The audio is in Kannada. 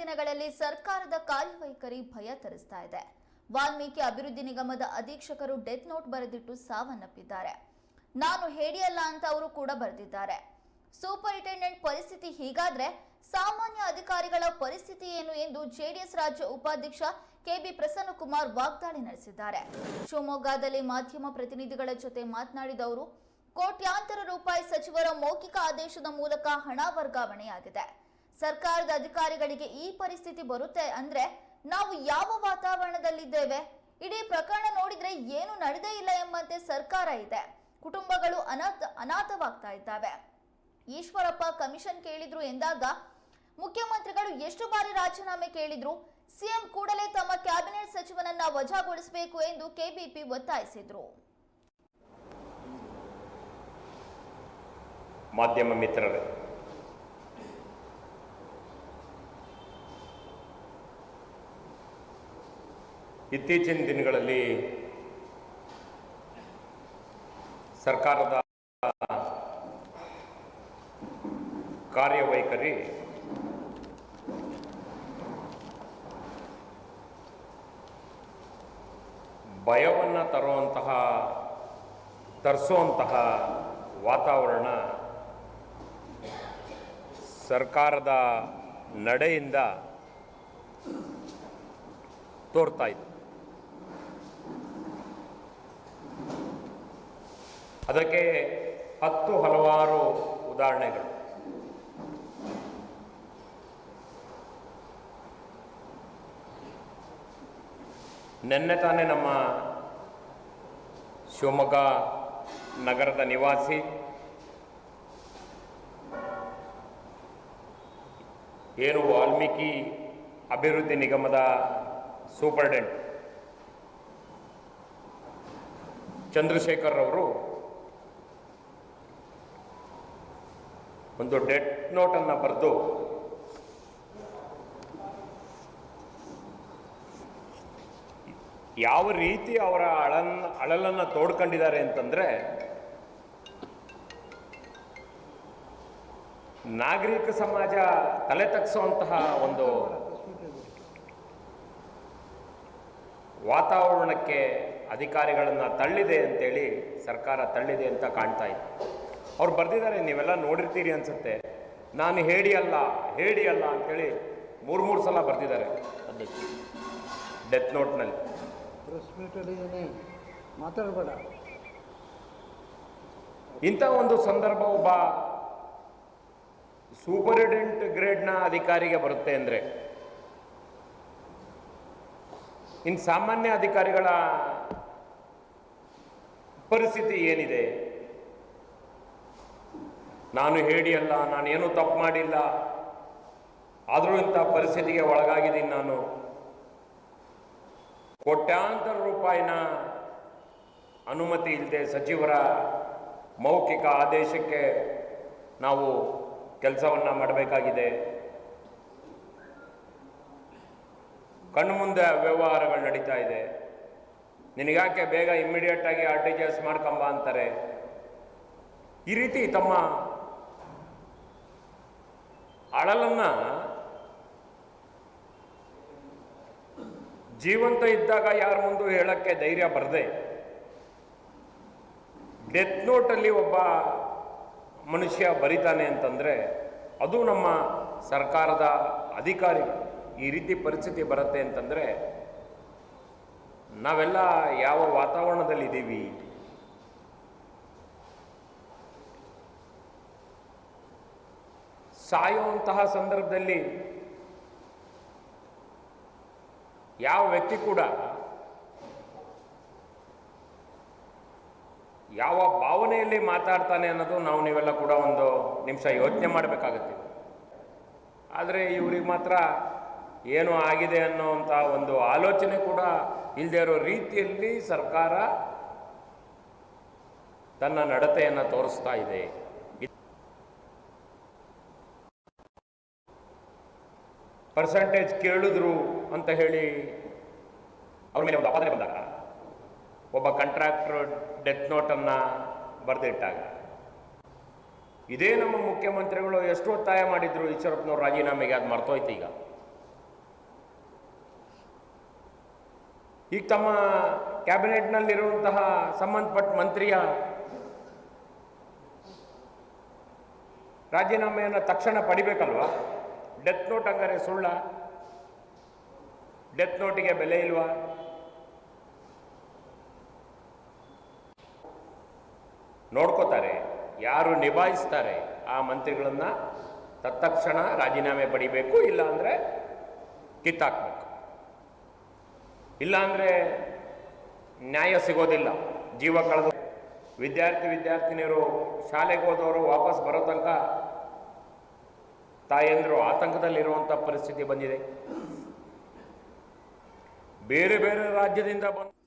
ದಿನಗಳಲ್ಲಿ ಸರ್ಕಾರದ ಕಾರ್ಯವೈಖರಿ ಭಯ ತರಿಸ್ತಾ ಇದೆ. ವಾಲ್ಮೀಕಿ ಅಭಿವೃದ್ಧಿ ನಿಗಮದ ಅಧೀಕ್ಷಕರು ಡೆತ್ ನೋಟ್ ಬರೆದಿಟ್ಟು ಸಾವನ್ನಪ್ಪಿದ್ದಾರೆ. ನಾನು ಹೇಡಿಯಲ್ಲ ಅಂತ ಅವರು ಕೂಡ ಬರೆದಿದ್ದಾರೆ. ಸೂಪರಿಂಟೆಂಡೆಂಟ್ ಪರಿಸ್ಥಿತಿ ಹೀಗಾದ್ರೆ ಸಾಮಾನ್ಯ ಅಧಿಕಾರಿಗಳ ಪರಿಸ್ಥಿತಿ ಏನು ಎಂದು ಜೆಡಿಎಸ್ ರಾಜ್ಯ ಉಪಾಧ್ಯಕ್ಷ ಕೆಬಿ ಪ್ರಸನ್ನಕುಮಾರ್ ವಾಗ್ದಾಳಿ ನಡೆಸಿದ್ದಾರೆ. ಶಿವಮೊಗ್ಗದಲ್ಲಿ ಮಾಧ್ಯಮ ಪ್ರತಿನಿಧಿಗಳ ಜೊತೆ ಮಾತನಾಡಿದ ಅವರು, ಕೋಟ್ಯಾಂತರ ರೂಪಾಯಿ ಸಚಿವರ ಮೌಖಿಕ ಆದೇಶದ ಮೂಲಕ ಹಣ ವರ್ಗಾವಣೆಯಾಗಿದೆ. ಸರ್ಕಾರದ ಅಧಿಕಾರಿಗಳಿಗೆ ಈ ಪರಿಸ್ಥಿತಿ ಬರುತ್ತೆ ಅಂದ್ರೆ ನಾವು ಯಾವ ವಾತಾವರಣದಲ್ಲಿದ್ದೇವೆ? ಇಡೀ ಪ್ರಕರಣ ನೋಡಿದ್ರೆ ಏನು ನಡೆದೇ ಇಲ್ಲ ಎಂಬಂತೆ ಸರ್ಕಾರ ಇದೆ. ಕುಟುಂಬಗಳು ಅನಾಥ, ಅನಾಥವಾಗ್ತಾ ಇದ್ದಾವೆ. ಈಶ್ವರಪ್ಪ ಕಮಿಷನ್ ಕೇಳಿದ್ರು ಎಂದಾಗ ಮುಖ್ಯಮಂತ್ರಿಗಳು ಎಷ್ಟು ಬಾರಿ ರಾಜೀನಾಮೆ ಕೇಳಿದ್ರು? ಸಿಎಂ ಕೂಡಲೇ ತಮ್ಮ ಕ್ಯಾಬಿನೆಟ್ ಸಚಿವನನ್ನ ವಜಾಗೊಳಿಸಬೇಕು ಎಂದು ಕೆಬಿಪಿ ಒತ್ತಾಯಿಸಿದ್ರು. ಮಾಧ್ಯಮ ಮಿತ್ರರೇ ಇತ್ತೀಚಿನ ದಿನಗಳಲ್ಲಿ ಸರ್ಕಾರದ ಕಾರ್ಯವೈಖರಿ ಭಯವನ್ನು ತರುವಂತಹ ತರಿಸುವಂತಹ ವಾತಾವರಣ ಸರ್ಕಾರದ ನಡೆಯಿಂದ ತೋರ್ತಾ ಅದಕ್ಕೆ ಹತ್ತು ಹಲವಾರು ಉದಾಹರಣೆಗಳು. ನಿನ್ನೆ ತಾನೇ ನಮ್ಮ ಶಿವಮೊಗ್ಗ ನಗರದ ನಿವಾಸಿ ಏನು ವಾಲ್ಮೀಕಿ ಅಭಿವೃದ್ಧಿ ನಿಗಮದ ಸೂಪರ್ಡೆಂಟ್ ಚಂದ್ರಶೇಖರ್ ಅವರು ಒಂದು ಡೆಟ್ ನೋಟನ್ನು ಬರೆದು ಯಾವ ರೀತಿ ಅವರ ಅಳನ್ ಅಳಲನ್ನು ತೋಡ್ಕೊಂಡಿದ್ದಾರೆ ಅಂತಂದರೆ ನಾಗರಿಕ ಸಮಾಜ ತಲೆ ತಗ್ಸುವಂತಹ ಒಂದು ವಾತಾವರಣಕ್ಕೆ ಅಧಿಕಾರಿಗಳನ್ನು ತಳ್ಳಿದೆ ಅಂತೇಳಿ ಸರ್ಕಾರ ತಳ್ಳಿದೆ ಅಂತ ಕಾಣ್ತಾ ಇದೆ. ಅವ್ರು ಬರೆದಿದ್ದಾರೆ ನೀವೆಲ್ಲ ನೋಡಿರ್ತೀರಿ ಅನ್ಸುತ್ತೆ. ನಾನು ಹೇಳಿ ಅಲ್ಲ ಹೇಳಿ ಅಲ್ಲ ಅಂತೇಳಿ ಮೂರು ಮೂರು ಸಲ ಬರೆದಿದ್ದಾರೆ. ಡೆತ್ ನೋಟ್ನಲ್ಲಿ ಮಾತಾಡಬೇಡ. ಇಂಥ ಒಂದು ಸಂದರ್ಭ ಒಬ್ಬ ಸೂಪರಿಡೆಂಟ್ ಗ್ರೇಡ್ನ ಅಧಿಕಾರಿಗೆ ಬರುತ್ತೆ ಅಂದರೆ ಇನ್ನು ಸಾಮಾನ್ಯ ಅಧಿಕಾರಿಗಳ ಪರಿಸ್ಥಿತಿ ಏನಿದೆ? ನಾನು ಹೇಳಿ ಅಲ್ಲ ನಾನೇನು ತಪ್ಪು ಮಾಡಿಲ್ಲ. ಆದರೂ ಇಂಥ ಪರಿಸ್ಥಿತಿಗೆ ಒಳಗಾಗಿದ್ದೀನಿ ನಾನು. ಕೋಟ್ಯಾಂತರ ರೂಪಾಯಿನ ಅನುಮತಿ ಇಲ್ಲದೆ ಸಚಿವರ ಮೌಖಿಕ ಆದೇಶಕ್ಕೆ ನಾವು ಕೆಲಸವನ್ನು ಮಾಡಬೇಕಾಗಿದೆ. ಕಣ್ಣು ಮುಂದೆ ವ್ಯವಹಾರಗಳು ನಡೀತಾ ಇದೆ. ನಿನಗ್ಯಾಕೆ ಬೇಗ ಇಮ್ಮಿಡಿಯೇಟಾಗಿ ಆರ್ ಟಿ ಜಿ ಎಸ್ ಮಾಡ್ಕೊಂಬ ಅಂತಾರೆ? ಈ ರೀತಿ ತಮ್ಮ ಅಳಲನ್ನ ಜೀವಂತ ಇದ್ದಾಗ ಯಾರ ಮುಂದೆ ಹೇಳಕ್ಕೆ ಧೈರ್ಯ ಬರದೆ ಡೆತ್ ನೋಟಲ್ಲಿ ಒಬ್ಬ ಮನುಷ್ಯ ಬರಿತಾನೆ ಅಂತಂದರೆ ಅದು ನಮ್ಮ ಸರ್ಕಾರದ ಅಧಿಕಾರಿ ಈ ರೀತಿ ಪರಿಸ್ಥಿತಿ ಬರುತ್ತೆ ಅಂತಂದರೆ ನಾವೆಲ್ಲ ಯಾವ ವಾತಾವರಣದಲ್ಲಿದ್ದೀವಿ? ಸಾಯುವಂತಹ ಸಂದರ್ಭದಲ್ಲಿ ಯಾವ ವ್ಯಕ್ತಿ ಕೂಡ ಯಾವ ಭಾವನೆಯಲ್ಲಿ ಮಾತಾಡ್ತಾನೆ ಅನ್ನೋದು ನಾವು ನೀವೆಲ್ಲ ಕೂಡ ಒಂದು ನಿಮಿಷ ಯೋಚನೆ ಮಾಡಬೇಕಾಗತ್ತೆ. ಆದರೆ ಇವ್ರಿಗೆ ಮಾತ್ರ ಏನು ಆಗಿದೆ ಅನ್ನೋವಂಥ ಒಂದು ಆಲೋಚನೆ ಕೂಡ ಇಲ್ಲದೆ ಇರೋ ರೀತಿಯಲ್ಲಿ ಸರ್ಕಾರ ತನ್ನ ನಡತೆಯನ್ನು ತೋರಿಸ್ತಾ ಇದೆ. ಪರ್ಸೆಂಟೇಜ್ ಕೇಳಿದ್ರು ಅಂತ ಹೇಳಿ ಅವ್ರ ಮೇಲೆ ಒಂದು ಅಪಾದನೆ ಬಂದಾಗ ಒಬ್ಬ ಕಂಟ್ರಾಕ್ಟರ್ ಡೆತ್ ನೋಟನ್ನು ಬರೆದಿಟ್ಟಾಗ, ಇದೇ ನಮ್ಮ ಮುಖ್ಯಮಂತ್ರಿಗಳು ಎಷ್ಟು ಒತ್ತಾಯ ಮಾಡಿದ್ರು, ಈಶ್ವರಪ್ಪನವ್ರು ರಾಜೀನಾಮೆಗೆ ಅದು ಮರ್ತೋಯ್ತು ಈಗ. ಈಗ ತಮ್ಮ ಕ್ಯಾಬಿನೆಟ್ನಲ್ಲಿರುವಂತಹ ಸಂಬಂಧಪಟ್ಟ ಮಂತ್ರಿಯ ರಾಜೀನಾಮೆಯನ್ನು ತಕ್ಷಣ ಪಡಿಬೇಕಲ್ವಾ? ಡೆತ್ ನೋಟ್ ಹಂಗಾರೆ ಸುಳ್ಳ. ಡೆತ್ ನೋಟಿಗೆ ಬೆಲೆ ಇಲ್ವಾ? ನೋಡ್ಕೋತಾರೆ, ಯಾರು ನಿಭಾಯಿಸ್ತಾರೆ ಆ ಮಂತ್ರಿಗಳನ್ನು ತತ್ಕ್ಷಣ ರಾಜೀನಾಮೆ ಪಡಿಬೇಕು, ಇಲ್ಲ ಅಂದರೆ ಕಿತ್ತಾಕ್ಬೇಕು. ಇಲ್ಲ ಅಂದರೆ ನ್ಯಾಯ ಸಿಗೋದಿಲ್ಲ. ಜೀವ ಕಳೆದು ವಿದ್ಯಾರ್ಥಿ ವಿದ್ಯಾರ್ಥಿನಿಯರು ಶಾಲೆಗೆ ಹೋದವರು ವಾಪಸ್ ಬರೋ ತನಕ ತಾಯಂದರು ಆತಂಕದಲ್ಲಿರುವಂಥ ಪರಿಸ್ಥಿತಿ ಬಂದಿದೆ. ಬೇರೆ ಬೇರೆ ರಾಜ್ಯದಿಂದ ಬಂದು